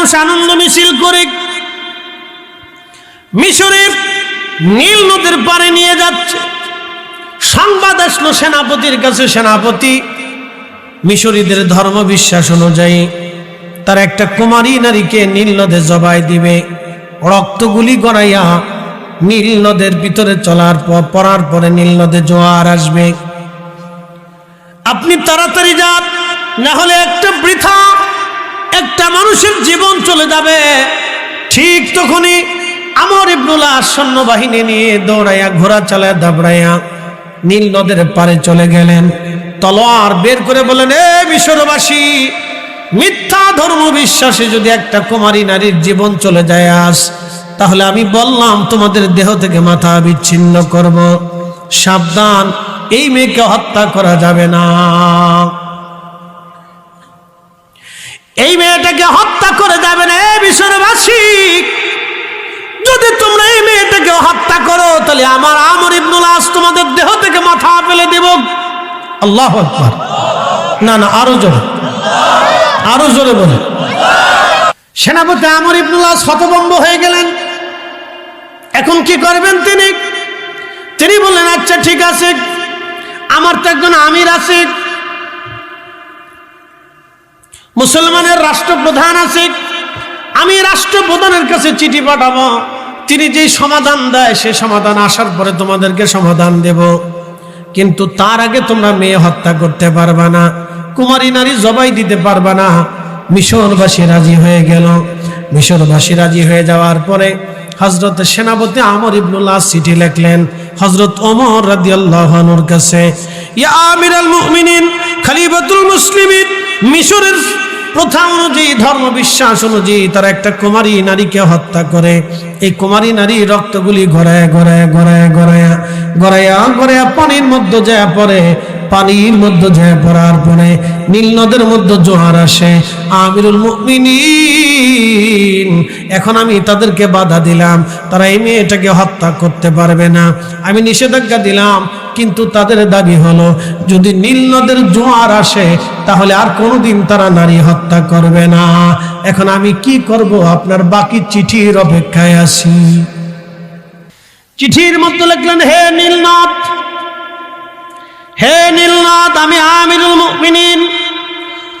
মানুষ আনন্দ মিছিল করে মিশরে নীল নদের পারে নিয়ে যাচ্ছে। সংবাদ আসলো, সেনাপতির কাছে, সেনাপতি, মিশরীদের ধর্ম বিশ্বাস অনুযায়ী তার একটা কুমারী নারীকে নীল নদে জবাই দিবে। রক্তগুলি গড়াইয়া নীল নদের ভিতরে চলার পর, পড়ার পরে নীল নদে জোয়ার আসবে। আপনি তাড়াতাড়ি যান, না হলে একটা বৃথা একটা মানুষের জীবন চলে যাবে। ঠিক তখনই আমর ইবনুল্লাহ সৈন্য বাহিনী নিয়ে দৌড়াইয়া, ঘোড়া চালায় দাবড়াইয়া নীল নদের পারে চলে গেলেন। তলোয়ার বের করে বলেন এ মিশরবাসী, মিথ্যা ধর্ম বিশ্বাসে যদি একটা কুমারী নারীর জীবন চলে যায় আস তাহলে আমি বললাম, তোমাদের দেহ থেকে মাথা বিচ্ছিন্ন করব। সাবধান, এই মেয়েকে হত্যা করা যাবে না। এই মেয়েটাকে হত্যা করে যাবে না এই বিশ্ববাসী। যদি তোমরা এই মেয়েটাকে হত্যা করো, তাহলে আমার আমর ইবনুল আস তোমাদের দেহ থেকে মাথা ফেলে দেব। আল্লাহ আকবার। না না, আরও জোরে। আরও জোরে বলে। সেনাপতি আমর ইবনুল আস হতভম্ব হয়ে গেলেন। এখন কি করবেন তিনি? তিনি বললেন আচ্ছা ঠিক আছে। আমার তো একজন আমির আছে। মুসলমানের রাষ্ট্রপ্রধান আছে। আমি রাষ্ট্রপ্রধানের কাছে চিঠি পাঠাবো। তিনি যেই সমাধান দেয়, সে সমাধান আসার পরে তোমাদেরকে সমাধান দেব। কিন্তু তার আগে তোমরা মেয়ে হত্যা করতে পারবা না, কুমারী নারী জবাই দিতে পারবা না। মিশরবাসী রাজি হয়ে গেল। মিশরবাসী রাজি হয়ে যাওয়ার পরে হজরত সেনাপতি আমর ইবনুল্লাহ চিঠি লিখলেন হজরত ওমর রাদিয়াল্লাহুর কাছে, ইয়া আমিরাল মুমিনিন, খলিফাতুল মুসলিমিন মিশরের প্রথা অনুযায়ী, ধর্ম বিশ্বাস অনুযায়ী তারা একটা কুমারী নারীকে হত্যা করে। এই কুমারী নারী রক্তগুলি গড়ায় গড়ায় গড়ায় গড়ায়া গড়াইয়া গড়াইয়া পানির মধ্যে যায় পড়ে পানির মধ্যে যায় পড়ার পরে নীল নদের মধ্যে জোয়ার আসে। আমিরুল মুমিনিন, এখন আমি তাদেরকে বাধা দিলাম। তারা এই মেয়েটাকে হত্যা করতে পারবে না। আমি নিষেধাজ্ঞা দিলাম, কিন্তু তাদের দাবি হলো, যদি নীল নদের জোয়ার আসে, তাহলে আর কোনোদিন তারা নারী হত্যা করবে না। এখন আমি কি করব? আপনার বাকি চিঠির অপেক্ষায় আছি। চিঠির মধ্যে লিখলেন, হে নীলনদ হে নীলনদ আমি আমিরুল মুমিনিন,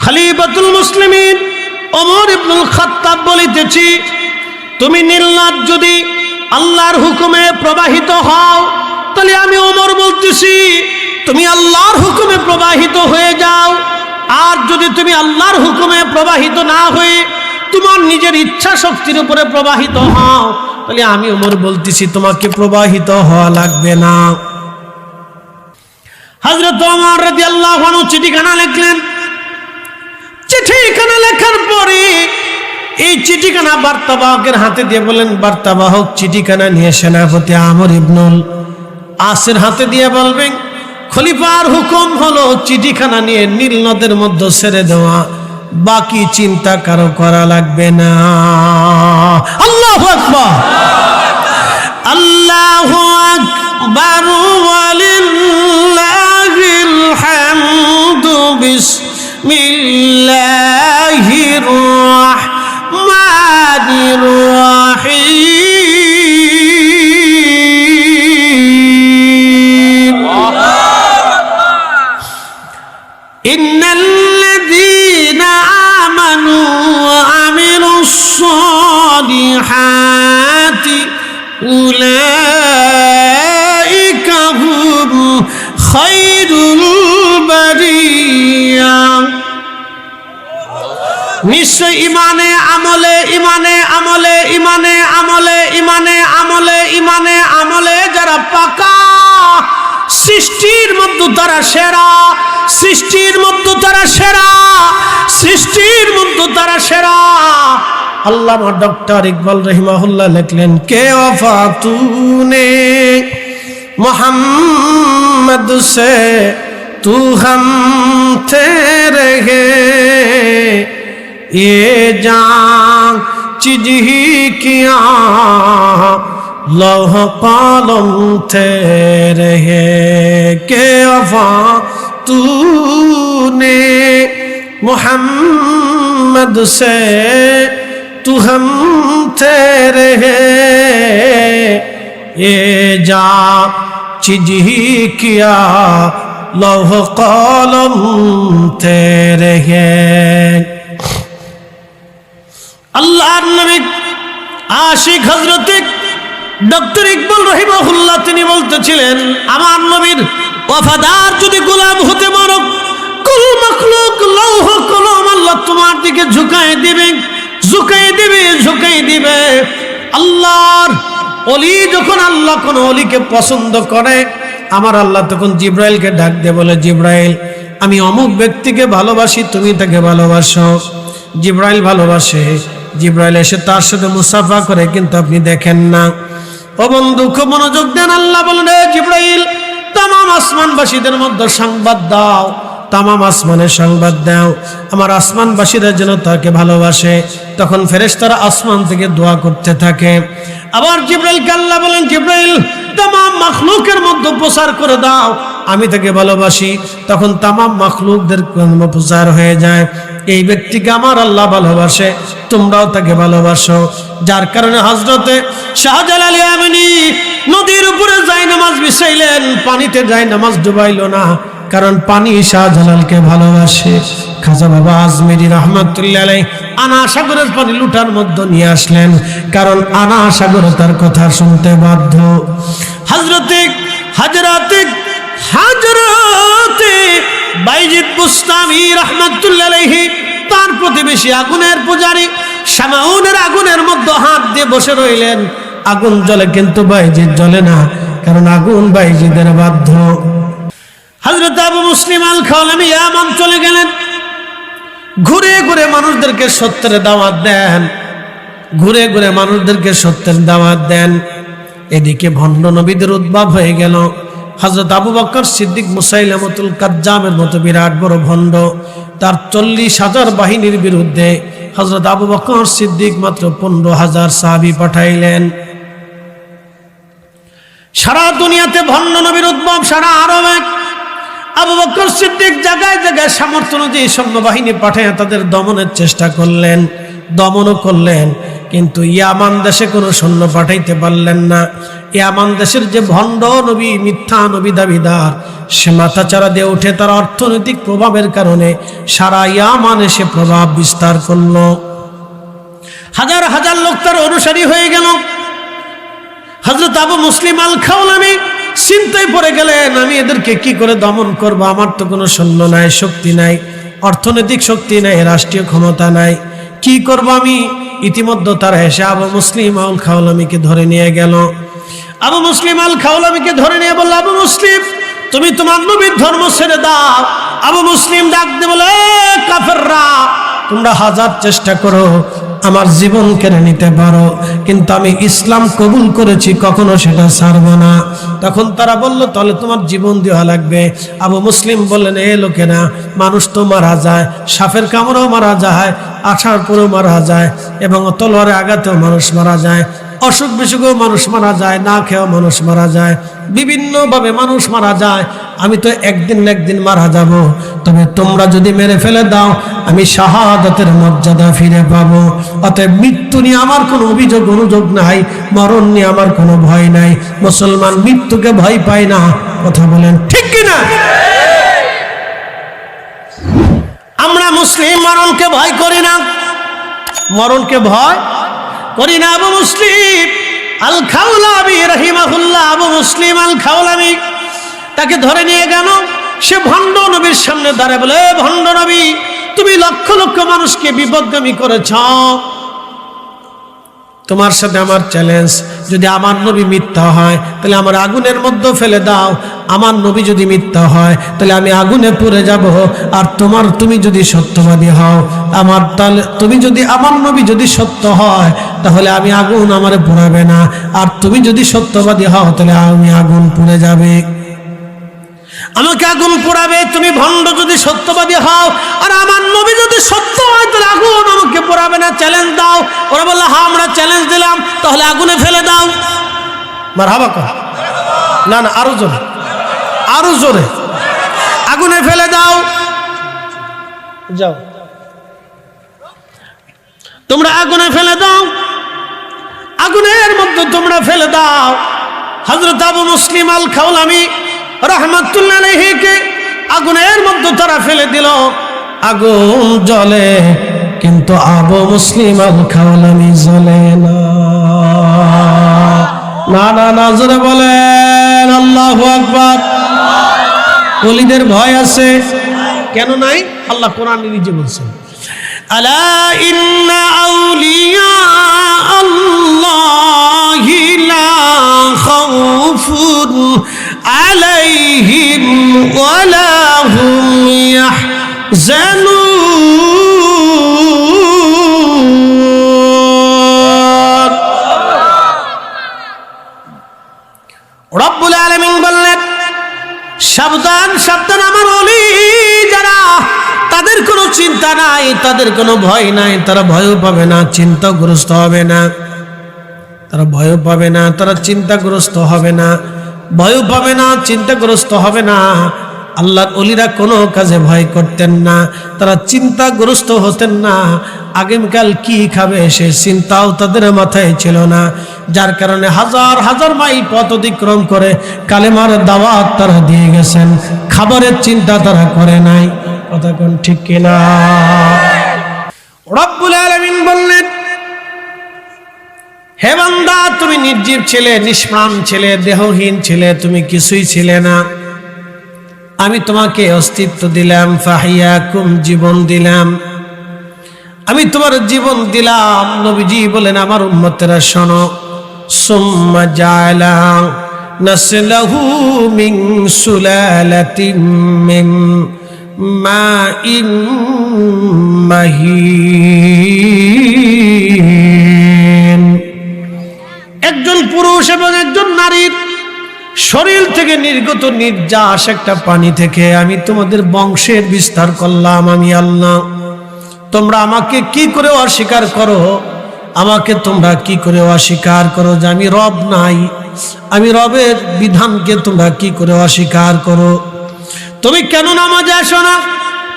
খলিফাতুল মুসলিমিন, ওমর ইবনুল খাত্তাব বলিতেছি, তুমি নীলনদ যদি আল্লাহর হুকুমে প্রবাহিত হও, তাহলে আমি ওমর বলতেছি, তুমি আল্লাহর হুকুমে প্রবাহিত হয়ে যাও, আর যদি তুমি আল্লাহর হুকুমে প্রবাহিত না হয়ে তোমার নিজের ইচ্ছা শক্তির উপরে প্রবাহিত হও, তাহলে আমি ওমর বলতেছি, তোমাকে প্রবাহিত হওয়া লাগবে না। চিঠিখানা লিখলেন। চিঠিখানা লেখার পরে এই চিঠিখানা নিয়ে সেনাপতি হাতে খলিফার হুকুম হলো চিঠিখানা নিয়ে নীল নদের মধ্যে ছেড়ে দেওয়া, বাকি চিন্তা কারও করা লাগবে না। আল্লাহ আল্লাহ আকবার لله الحمد بسم الله الرحمن الرحيم. إن الذين آمنوا وعملوا الصالحات أولئك খৈরুল বারিয়া। নিশ্চয় ইমানে আমলে ইমানে আমলে ইমানে আমলে ইমানে আমলে ইমানে আমলে যারা পাকা, সৃষ্টির মধ্যে তারা সেরা, সৃষ্টির মধ্যে তারা সেরা, সৃষ্টির মধ্যে তারা সেরা। আল্লামা ডক্টর ইকবাল রহিমাহুল্লাহ লিখলেন, কে অফা তুনে محمد سے تو ہم تیرے گے یہ جان چیز ہی کیا۔ لوہ پالم تیرے گے کہ افا تو نے محمد سے تو ہم تیرے ہیں এ جا چجھی লৌহ কলম قلم تیرے ہیں اللہ نبی আশিক হজরত ডক্টর ইকবল রহিমহুল্লাহ তিনি বলতেছিলেন, আমার নবীর ওয়াফাদার যদি গোলাম হতে পারো, কুল মখলুক লৌহ কলম আল্লাহ তোমার দিকে ঝুঁকাই দিবে ঝুঁকাই দিবে ঝুঁকাই দিবে। আল্লাহর অলি যখন আল্লাহ কোন অলিকে পছন্দ করে, আমার আল্লাহ তখন জিব্রাইলকে ডাক দিয়ে বলে, জিব্রাইল, আমি অমুক ব্যক্তিকে ভালোবাসি, তুমি তাকে ভালোবাসো। জিব্রাইল ভালোবাসে। জিব্রাইল এসে তার সাথে মুসাফা করে, কিন্তু আপনি দেখেন না। ও বন্ধু, খুব মনোযোগ দেন, আল্লাহ বলেন জিব্রাইল তাম আসমানবাসীদের মধ্যে সংবাদ দাও। তামাম আসমানের সংবাদ দাও। আমার আসমানবাসীরা যেন তাকে ভালোবাসে। তখন ফেরেশতারা আসমান থেকে দোয়া করতে থাকে। আবার জিব্রাইল আল্লাহ বলেন, জিব্রাইল, তামাম মাখলুকের মধ্যে প্রচার করে দাও। আমি তাকে ভালোবাসি। তখন তামাম মাখলুকদের প্রচার হয়ে যায়। এই ব্যক্তিকে আমার আল্লাহ ভালোবাসে, তোমরাও তাকে ভালোবাসো। যার কারণে হজরতে শাহজালাল আমিনী নদীর উপরে যাই নামাজ বিছাইলেন, পানিতে যাই নামাজ ডুবাইল না। কারণ পানি শাহজালালকে ভালোবাসে। খাজা বাবা আজমেরি রহমতুল্লাহ আনা সাগরের পানি লুটার মধ্যে নিয়ে আসলেন। কারণ আনা সাগর তার কথা শুনতে বাধ্য। হজরতে হাজরাতে হাজরাতে বাইজিদ বুস্তামি রহমতুল্লাহ তার প্রতিবেশী আগুনের পূজারী সামাউনের আগুনের মধ্যে হাত দিয়ে বসে রইলেন। আগুন জ্বলে কিন্তু বাইজিদ জ্বলে না, কারণ আগুন বাইজিদের বাধ্য। হজরত আবু মুসলিম আল খালামি এমন চলে গেলেন। ঘুরে ঘুরে মানুষদেরকে সত্যের দাওয়াত দেন। ঘুরে ঘুরে মানুষদেরকে সত্যের দাওয়াত দেন। এদিকে ভণ্ড নবীদের উদ্ভব হয়ে গেল। হজরত আবু বকর সিদ্দিক মুসাইলামতুল কাজ্জামের মতো বিরাট বড় ভণ্ড। তার চল্লিশ হাজার বাহিনীর বিরুদ্ধে হজরত আবু বকর সিদ্দিক মাত্র পনেরো হাজার সাহাবি পাঠাইলেন। সারা দুনিয়াতে ভণ্ড নবীর উদ্ভব সারা আরবে আবু বকর সিদ্দিক জায়গায় জায়গায় সামর্থ্য অনুযায়ী সৈন্যবাহিনী পাঠিয়ে তাদের দমনের চেষ্টা করলেন, দমনও করলেন, কিন্তু ইয়ামান দেশে কোনো সৈন্য পাঠাইতে পারলেন না। ইয়ামান দেশের যে ভণ্ড নবী, মিথ্যা নবী দাবিদার, সে মাথাচাড়া দিয়ে উঠে তার অর্থনৈতিক প্রভাবের কারণে সারা ইয়ামান এসে প্রভাব বিস্তার করল। হাজার হাজার লোক তার অনুসারী হয়ে গেল। হজরত আবু মুসলিম আল খাওলামি চিন্তায় পড়ে গেলেন, আমি এদেরকে কি করে দমন করব? আমার তো কোনো সৈন্য নাই, শক্তি নাই, অর্থনৈতিক শক্তি নাই, রাষ্ট্রীয় ক্ষমতা নাই। কি করব আমি? ইতিমধ্যে তারা এসে আবু মুসলিম আল খাওলামিকে ধরে নিয়ে গেল। আবু মুসলিম আল খাওলামিকে ধরে নিয়ে বলল, আবু মুসলিম, তুমি তোমার নবীর ধর্ম ছেড়ে দাও। আবু মুসলিম ডাক দিয়ে বলে কাফেররা তোমরা হাজার চেষ্টা করো, আমার জীবন কেড়ে নিতে পারো। কিন্তু আমি ইসলাম কবুল করেছি, কখনো সেটা ছাড়ব না। তখন তারা বলল, তাহলে তোমার জীবন দেওয়া লাগবে। আবু মুসলিম বললেন, এ লোকেরা, মানুষ তো মারা যায়, সাপের কামড়েও মারা যায় আঠার পরেও মারা যায়, এবং তলোয়ারে আঘাতেও মানুষ মারা যায় অসুখ বিসুখেও মানুষ মারা যায়, না খেয়েও মানুষ মারা যায়। বিভিন্নভাবে মানুষ মারা যায়, আমি তো একদিন একদিন মারা যাব। তবে তোমরা যদি মেরে ফেলে দাও, আমি শাহাদাতের মর্যাদা ফিরে পাবো। অতএব মৃত্যু নিয়ে আমার কোনো অভিযোগ, অনুযোগ নাই, মরণ নিয়ে আমার কোনো ভয় নাই। মুসলমান মৃত্যুকে ভয় পায় না। কথা বলেন, ঠিক কিনা? আমরা মুসলিম, মরণকে ভয় করি না। মরণকে ভয় করি না, আবু মুসলিম। আল খাউলাবি রহিমাহুল্লাহ, আবু মুসলিম আল খাউলাবি তাকে ধরে নিয়ে গেল। সে ভণ্ড নবীর সামনে দাঁড়ায় বলে, "এ ভণ্ড নবী, তুমি লক্ষ লক্ষ মানুষকে বিপদগামী করেছ। তোমার সাথে আমার চ্যালেঞ্জ যদি আমার নবী মিথ্যা হয়, তাহলে আমার আগুনের মধ্যে ফেলে দাও। আমার নবী যদি মিথ্যা হয়, তাহলে আমি আগুনে পড়ে যাব। আর তোমার, তুমি যদি সত্যবাদী হও, আমার তাহলে তুমি যদি, আমার নবী যদি সত্য হয়, তাহলে আমি আগুন আমারে পোড়াবে না। আর তুমি যদি সত্যবাদী হও, তাহলে আমি আগুন পুড়ে যাবে। আমাকে আগুন পোড়াবে, তুমি ভণ্ড যদি সত্যবাদী হও, আর আমার নবী যদি সত্য হয়, তাহলে আগুন আমাকে পোড়াবে না। চ্যালেঞ্জ দাও। ওরা বলল হ্যাঁ আমরা চ্যালেঞ্জ দিলাম, তাহলে আগুনে ফেলে দাও। মার হাবা না না, আরও জোরে। আরও জোরে। আগুনে ফেলে দাও। যাও। তোমরা আগুনে ফেলে দাও। আগুনের মধ্যে তোমরা ফেলে দাও। হজরত আবু মুসলিম আল খাওলামি রহমতুল্লাহ আগুনের মধ্যে তারা ফেলে দিল। আগুন জ্বলে, কিন্তু আবু মুসলিম আল খাওলামি জ্বলে না। না না না বলেন, আল্লাহ আকবার। অলিদের ভয় আছে। কেন নাই? আল্লাহ কোরআন নিজে বলছেন। আলা ইন্না আউলিয়া আল্লাহি লা খাউফুন আলাইহিম ওয়ালা হুম ইয়াহজানুন। রব্বুল আলামিন বললেন সাবধান সাবধান আমার অলি। যারা তাদের কোনো চিন্তা নাই, তাদের কোনো ভয় নাই, তারা ভয়ও পাবে না, চিন্তাগ্রস্ত হবে না। তারা ভয়ও পাবে না, তারা চিন্তাগ্রস্ত হবে না। ভয়ও পাবে না, চিন্তাগ্রস্ত হবে না। আল্লাহর অলিরা কোনো কাজে ভয় করতেন না, তারা চিন্তাগ্রস্ত হতেন না। আগামীকাল কি খাবে সে চিন্তাও তাদের মাথায় ছিল না। যার কারণে হাজার হাজার মাইল পথ অতিক্রম করে কালেমার দাওয়াত তারা দিয়ে গেছেন। খাবারের চিন্তা তারা করে নাই। কোন ঠিক কিনা? রব্বুল আলামিন বললেন, হে বান্দা, তুমি নির্জীব ছেলে, নিষ্প্রাণ ছেলে, দেহহীন ছেলে, তুমি কিছুই ছিলে না। আমি তোমাকে অস্তিত্ব দিলাম ফাহিয়া কুম জীবন দিলাম। আমি তোমার জীবন দিলাম। নবীজি বলেন, আমার উম্মতেরা শোনো সুম্মা জালা নাসলাহু মিন সুলালাতিন মিন মাইন মাহিন একজন পুরুষ এবং একজন নারীর শরীর থেকে নির্গত নির্যাস একটা পানি থেকে, আমি তোমাদের বংশের বিস্তার করলাম, আমি আল্লাহ। তোমরা আমাকে কি করে অস্বীকার করো? আমাকে তোমরা কি করে অস্বীকার করো যে আমি রব নাই? আমি রবের বিধানকে তোমরা কি করে অস্বীকার করো? তুমি কেন নামাজে আসো না?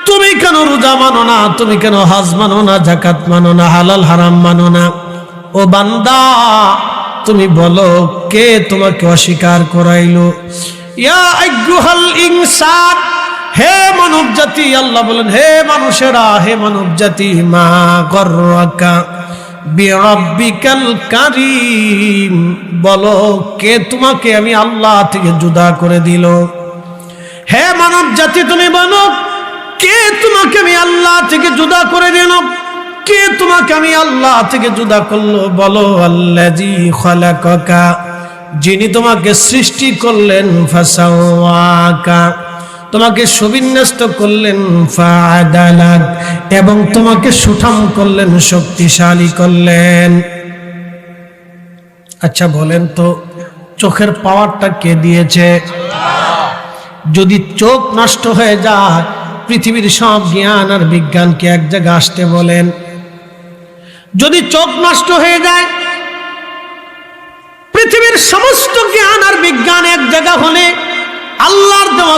তুমি কেন রোজা মানো না? তুমি কেন হজ মানো না? জাকাত মানো না? হালাল, হারাম মানো না? ও বান্দা, তুমি বলো, কে তোমাকে অস্বীকার করাইলো? হে মানব জাতি আল্লাহ বলেন, হে মানুষেরা, হে মানব জাতি মা গর্রাকা। বিরাব্বিকাল কারীম। বলো, কে তোমাকে আমি আল্লাহ থেকে জুদা করে দিল? হে মানব জাতি, তুমি বলো, কে তোমাকে আমি আল্লাহ থেকে জুদা করে দিল? কে তোমাকে আমি আল্লাহ থেকে জুদা করল? বলো আল্লাজি খালাকাকা, যিনি তোমাকে সৃষ্টি করলেন, ফাসাওয়াকা। তোমাকে সুবিন্যস্ত করলেন ফাদালাক এবং তোমাকে সুঠাম করলেন, শক্তিশালী করলেন। আচ্ছা বলেন তো, চোখের পাওয়ারটা কে দিয়েছে? যদি চোখ নষ্ট হয়ে যায়, পৃথিবীর সব জ্ঞান আর বিজ্ঞানকে এক জায়গায় আসতে বলেন। যদি চোখ নষ্ট হয়ে যায়, পৃথিবীর সমস্ত জ্ঞান আর বিজ্ঞান এক জায়গা হলে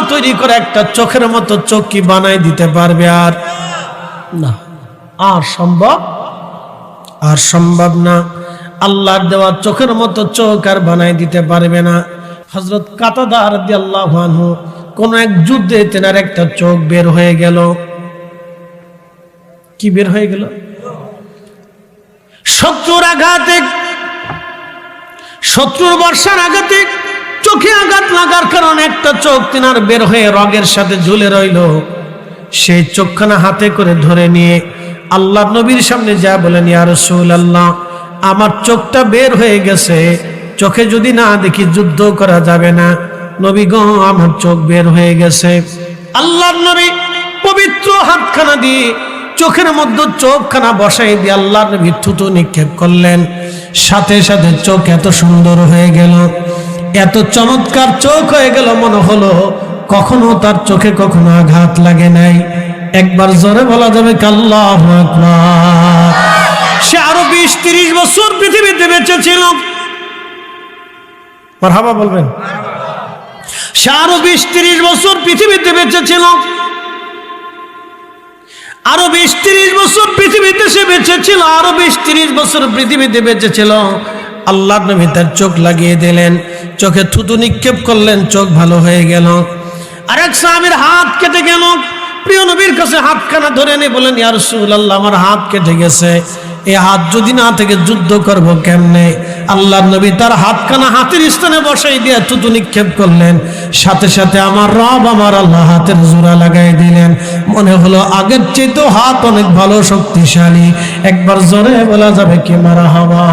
তৈরি করে একটা চোখের মতো চোখ কি বানাই দিতে পারবে আর? না। আর সম্ভব? আর সম্ভব না। আল্লাহর দেওয়া চোখের মতো চোখ আর বানাই দিতে পারবে না। হজরত কাতাদার আল্লাহ কোন এক যুদ্ধে তেনার একটা চোখ বের হয়ে গেল। কি বের হয়ে গেল? শত্রুর আঘাতে শত্রুর বর্ষার আঘাতে চোখে আঘাত লাগার কারণে একটা চোখ তিনার বের হয়ে রগের সাথে ঝুলে রইল। সেই চোখখানা হাতে করে ধরে নিয়ে আল্লাহ নবীর সামনে যা বলেন, ইয়া রসুল আল্লাহ আমার চোখটা বের হয়ে গেছে। চোখে যদি না দেখি যুদ্ধ করা যাবে না। নবী আমার চোখ বের হয়ে গেছে। আল্লাহ নবী পবিত্র হাতখানা দিয়ে চোখের মধ্যে চোখখানা বসাই দিয়ে আল্লাহ নবী থুতু নিক্ষেপ করলেন। সাথে সাথে চোখ এত সুন্দর হয়ে গেল। এত চমৎকার চোখ হয়ে গেল, মনে হলো কখনো তার চোখে কখনো আঘাত লাগে নাই। একবার জোরে বলা যাবে কাল্লাহ সে আরও বিশ তিরিশ বছর পৃথিবীতে বেঁচে ছিল হাবা বলবেন। সে আরও বিশ তিরিশ বছর পৃথিবীতে বেঁচে ছিল আরও বিশ তিরিশ বছর পৃথিবীতে সে বেঁচে ছিল আরও বিশ তিরিশ বছর পৃথিবীতে বেঁচে ছিল আল্লাহ নবী তার চোখ লাগিয়ে দিলেন। চোখে থুতু নিক্ষেপ করলেন, চোখ ভালো হয়ে গেল। আরেক সাহাবির হাত কেটে গেল। প্রিয় নবীর কাছে হাতখানা ধরে নিয়ে বলেন ইয়ার আল্লাহ আমার হাত কেটে গেছে। এই হাত যদি না থেকে যুদ্ধ করব কেমনে? আল্লাহ নবী তার হাতখানা হাতের স্থানে বসাই দিয়ে থুতু নিক্ষেপ করলেন। সাথে সাথে আমার রব আমার আল্লাহ হাতের জোড়া লাগাই দিলেন। মনে হলো আগের চেয়ে তো হাত অনেক ভালো শক্তিশালী। একবার জোরে বলা যাবে কি মারা হওয়া?